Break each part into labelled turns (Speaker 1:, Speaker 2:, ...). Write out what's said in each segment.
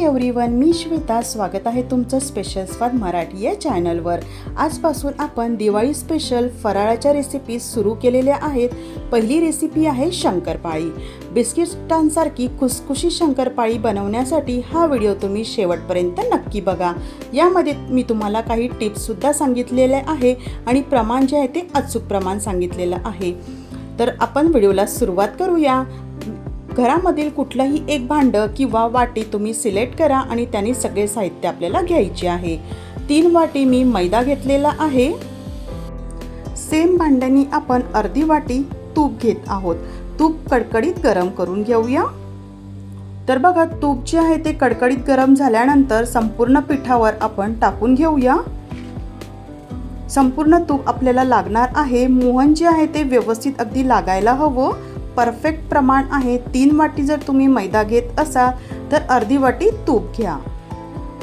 Speaker 1: Everyone मी श्वेता. स्वागत आहे तुमचं स्पेशल स्वाद मराठी या चॅनलवर आजपासून आपण दिवाळी स्पेशल फराळाच्या रेसिपीज सुरू केलेल्या आहेत. पहिली रेसिपी आहे शंकरपाळी. बिस्किटांसारखी खुसखुशी शंकरपाळी बनवण्यासाठी हा व्हिडिओ तुम्ही शेवटपर्यंत नक्की बघा. यामध्ये मी तुम्हाला काही टिप्ससुद्धा सांगितलेले आहे आणि प्रमाण जे आहे ते अचूक प्रमाण सांगितलेलं आहे. तर आपण व्हिडिओला सुरुवात करूया. घरामधील कुठलंही एक भांडं किंवा वाटी तुम्ही सिलेक्ट करा आणि त्याने सगळे साहित्य आपल्याला घ्यायचे आहे. तीन वाटी मी मैदा घेतलेला आहे. सेम भांड्यानी आपण अर्धी वाटी तूप घेत आहोत. तूप कडकडीत गरम करून घेऊया. तर बघा तूप जे आहे ते कडकडीत गरम झाल्यानंतर संपूर्ण पिठावर आपण टाकून घेऊया. संपूर्ण तूप आपल्याला लागणार आहे. मोहन जे आहे ते व्यवस्थित अगदी लागायला हवं. परफेक्ट प्रमाण आहे तीन वाटी जर तुम्ही मैदा घेत असाल तर अर्धी वाटी तूप घ्या.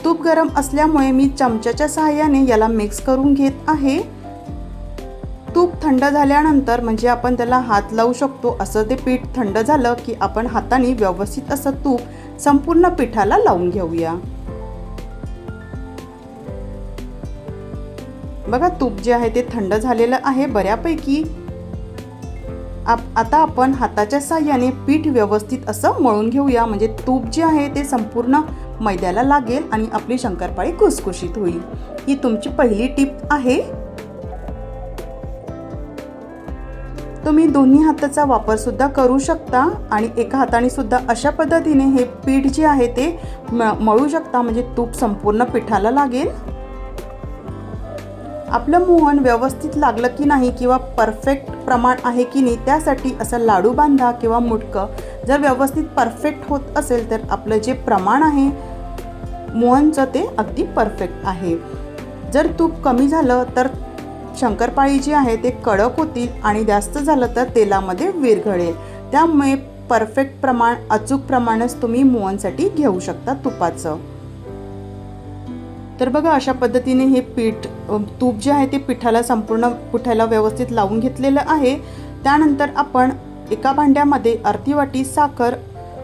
Speaker 1: तूप गरम असल्यामुळे मी चमच्याच्या सहाय्याने याला मिक्स करून घेत आहे. तूप थंड झाल्यानंतर म्हणजे आपण त्याला हात लावू शकतो असं ते पीठ थंड झालं की आपण हाताने व्यवस्थित असं तूप संपूर्ण पिठाला लावून घेऊया. बघा तूप जे आहे ते थंड झालेलं आहे बऱ्यापैकी. आप आता आपण हाताच्या साह्याने पीठ व्यवस्थित असं मळून घेऊया. म्हणजे तूप जे आहे ते संपूर्ण मैद्याला लागेल आणि आपली शंकरपाळी खुसखुशीत होईल. ही तुमची पहिली टीप आहे. तुम्ही दोन्ही हाताचा वापर सुद्धा करू शकता आणि एका हाताने सुद्धा अशा पद्धतीने हे पीठ जे आहे ते मळू शकता. म्हणजे तूप संपूर्ण पिठाला लागेल. आपलं मोहन व्यवस्थित लागलं की नाही किंवा परफेक्ट प्रमाण आहे की नाही त्यासाठी असं लाडू बांधा किंवा मुटकं जर व्यवस्थित परफेक्ट होत असेल तर आपलं जे प्रमाण आहे मोहनचं ते अगदी परफेक्ट आहे. जर तूप कमी झालं तर शंकरपाळी जी आहे ते कडक होतील आणि जास्त झालं तर तेलामध्ये विरघळेल. त्यामुळे परफेक्ट प्रमाण अचूक प्रमाणच तुम्ही मोहनसाठी घेऊ शकता तुपाचं. तर बघा अशा पद्धतीने हे पीठ तूप जे आहे ते पिठाला संपूर्ण पिठाला व्यवस्थित लावून घेतलेलं आहे. त्यानंतर आपण एका भांड्यामध्ये अर्धी वाटी साखर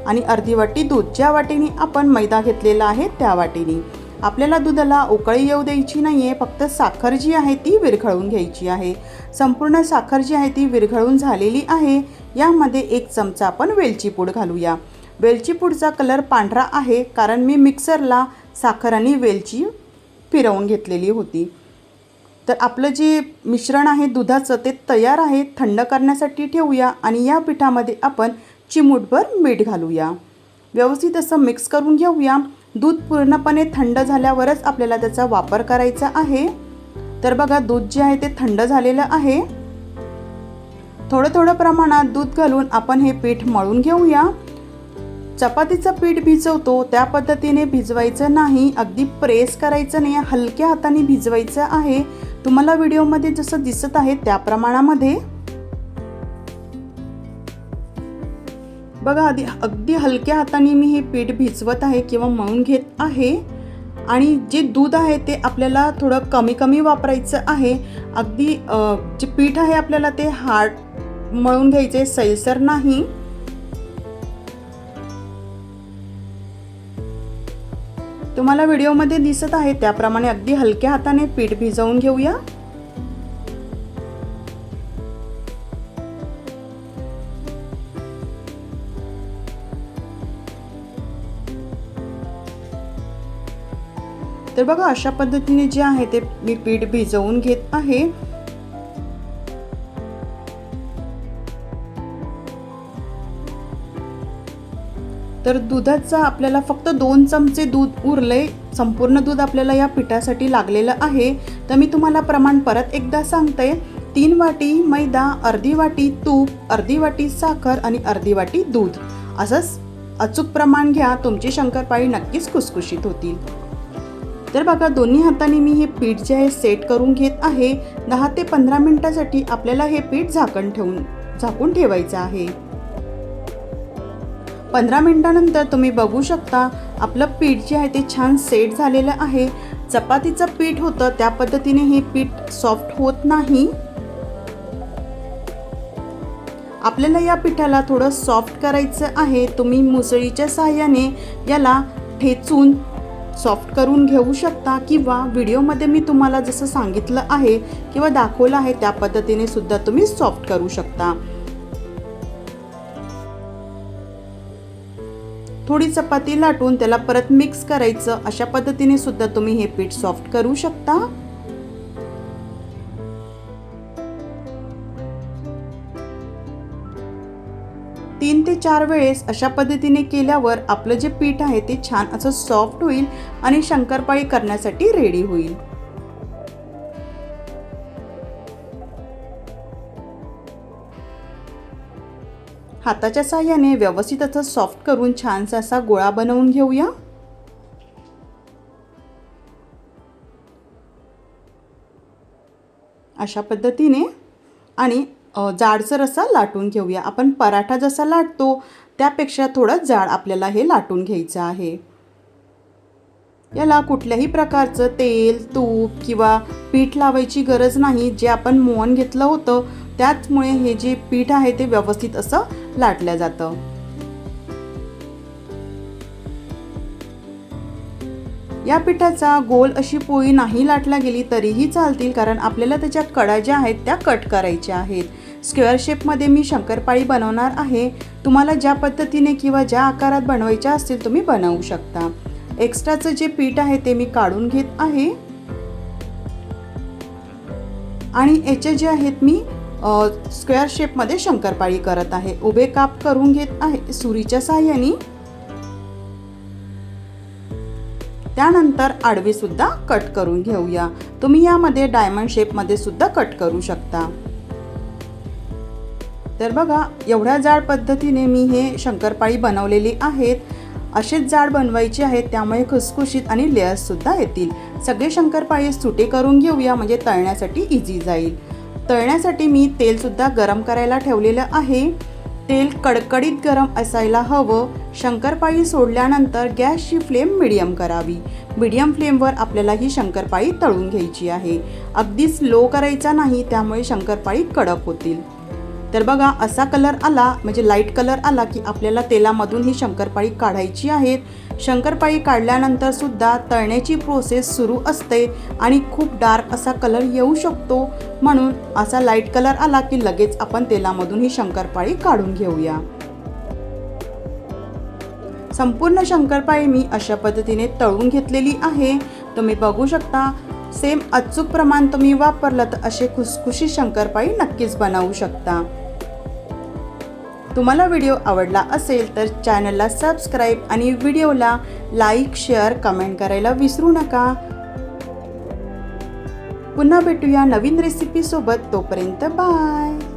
Speaker 1: आणि अर्धी वाटी दूध ज्या वाटीने आपण मैदा घेतलेला आहे त्या वाटीने. आपल्याला दुधाला उकळी येऊ द्यायची नाही आहे फक्त साखर जी आहे ती विरघळून घ्यायची आहे. संपूर्ण साखर जी आहे ती विरघळून झालेली आहे. यामध्ये एक चमचा आपण वेलची पूड घालूया. वेलची पूडचा कलर पांढरा आहे कारण मी मिक्सरला साखर आणि वेलची फिरवून घेतलेली होती. तर आपलं जे मिश्रण आहे दुधाचं ते तयार आहे थंड करण्यासाठी ठेवूया आणि या पिठामध्ये आपण चिमूटभर मीठ घालूया. व्यवस्थित असं मिक्स करून घेऊया. दूध पूर्णपणे थंड झाल्यावरच आपल्याला त्याचा वापर करायचा आहे. तर बघा दूध जे आहे ते थंड झालेलं आहे. थोडं थोडं प्रमाणात दूध घालून आपण हे पीठ मळून घेऊया. चपातीचं पीठ भिजवतो त्या पद्धतीने भिजवायचं नाही. अगदी प्रेस करायचं नाही हलक्या हाताने भिजवायचं आहे. तुम्हाला व्हिडिओमध्ये जसं दिसत आहे त्या प्रमाणामध्ये. बघा आधी अगदी हलक्या हाताने मी हे पीठ भिजवत आहे किंवा मळून घेत आहे. आणि जे दूध आहे ते आपल्याला थोडं कमी कमी वापरायचं आहे. अगदी जे पीठ आहे आपल्याला ते हार्ड मळून घ्यायचे सैलसर नाही. तुम्हाला व्हिडिओमध्ये दिसत आहे त्याप्रमाणे अगदी हलक्या हाताने पीठ भिजवून घेऊया. तर बघा अशा पद्धतीने जे आहे ते मी पीठ भिजवून घेत आहे. तर दुधाचा आपल्याला फक्त दोन चमचे दूध उरले संपूर्ण दूध आपल्याला या पिठासाठी लागलेलं आहे. तर मी तुम्हाला प्रमाण परत एकदा सांगते. तीन वाटी मैदा अर्धी वाटी तूप अर्धी वाटी साखर आणि अर्धी वाटी दूध. असंच अचूक प्रमाण घ्या तुमची शंकरपाळी नक्कीच खुसखुशीत होतील. तर बघा दोन्ही हाताने मी हे पीठ जे आहे सेट करून घेत आहे. दहा ते पंधरा मिनटासाठी आपल्याला हे पीठ झाकण ठेवून झाकून ठेवायचं आहे. पंधरा मिनटानंतर तुम्ही बघू शकता आपलं पीठ जे आहे ते छान सेट झालेलं आहे. चपातीचं पीठ होतं त्या पद्धतीने हे पीठ सॉफ्ट होत नाही. आपल्याला या पिठाला थोडं सॉफ्ट करायचं आहे. तुम्ही मुसळीच्या सहाय्याने याला ठेचून सॉफ्ट करून घेऊ शकता किंवा व्हिडिओमध्ये मी तुम्हाला जसं सांगितलं आहे किंवा दाखवलं आहे त्या पद्धतीने सुद्धा तुम्ही सॉफ्ट करू शकता. थोडी चपाती लाटून त्याला परत मिक्स करायचं. अशा पद्धतीने सुद्धा तुम्ही हे पीठ सॉफ्ट करू शकता. तीन ते चार वेळेस अशा पद्धतीने केल्यावर आपलं जे पीठ आहे ते छान असं सॉफ्ट होईल आणि शंकरपाळी करण्यासाठी रेडी होईल. हाताच्या साह्याने व्यवस्थित असं सॉफ्ट करून छानसा असा गोळा बनवून घेऊया. अशा पद्धतीने आणि जाडसर असा लाटून घेऊया. आपण पराठा जसा लाटतो त्यापेक्षा थोडं जाड आपल्याला हे लाटून घ्यायचं आहे. याला कुठल्याही प्रकारचं तेल तूप किंवा पीठ लावायची गरज नाही. जे आपण मोहन घेतलं होतं त्याचमुळे हे जे पीठ आहे ते व्यवस्थित असं लाटलं जातं. या पिठाचा गोल अशी पोळी नाही लाटला गेली तरीही चालतील कारण आपल्याला त्याच्या कडा ज्या आहेत त्या कट करायच्या आहेत. स्क्वेअर शेपमध्ये मी शंकरपाळी बनवणार आहे. तुम्हाला ज्या पद्धतीने किंवा ज्या आकारात बनवायच्या असतील तुम्ही बनवू शकता. एक्स्ट्राचं जे पीठ आहे ते मी काढून घेत आहे. आणि याचे जे आहेत मी स्क्वेअर शेपमध्ये शंकरपाळी करत आहे. उभे काप करून घेत आहे. सुरीच्या साह्याने. त्यानंतर आडवी सुद्धा कट करून घेऊया. तुम्ही यामध्ये डायमंड शेपमध्ये सुद्धा कट करू शकता. तर बघा एवढ्या जाड पद्धतीने मी हे शंकरपाळी बनवलेली आहेत. असेच जाड बनवायचे आहेत त्यामुळे खुसखुशीत आणि लेअर्ससुद्धा येतील. सगळे शंकरपाळी सुटे करून घेऊया म्हणजे तळण्यासाठी इझी जाईल. तळण्यासाठी मी तेलसुद्धा गरम करायला ठेवलेलं आहे. तेल कडकडीत गरम असायला हवं. शंकरपाळी सोडल्यानंतर गॅसची फ्लेम मिडियम करावी. मिडियम फ्लेमवर आपल्याला ही शंकरपाळी तळून घ्यायची आहे. अगदीच लो करायचा नाही त्यामुळे शंकरपाळी कडक होतील. तर बघा असा कलर आला म्हणजे लाइट कलर आला की आपल्याला तेलामधून ही शंकरपाळी काढायची आहेत. शंकरपाळी काढल्यानंतर सुद्धा तळण्याची प्रोसेस सुरू असते आणि खूप डार्क असा कलर येऊ शकतो. म्हणून असा लाइट कलर आला की लगेच आपण तेलामधून ही शंकरपाळी काढून घेऊया. संपूर्ण शंकरपाळी मी अशा पद्धतीने तळून घेतलेली आहे. तुम्ही बघू शकता सेम अचूक प्रमाण तुम्ही वापरलं तर असे खुसखुशी शंकरपाळी नक्कीच बनवू शकता. तुम्हाला व्हिडिओ आवडला असेल तर चॅनलला सबस्क्राईब आणि व्हिडिओला लाईक शेअर कमेंट करायला विसरू नका. पुन्हा भेटूया नवीन रेसिपीसोबत तोपर्यंत बाय.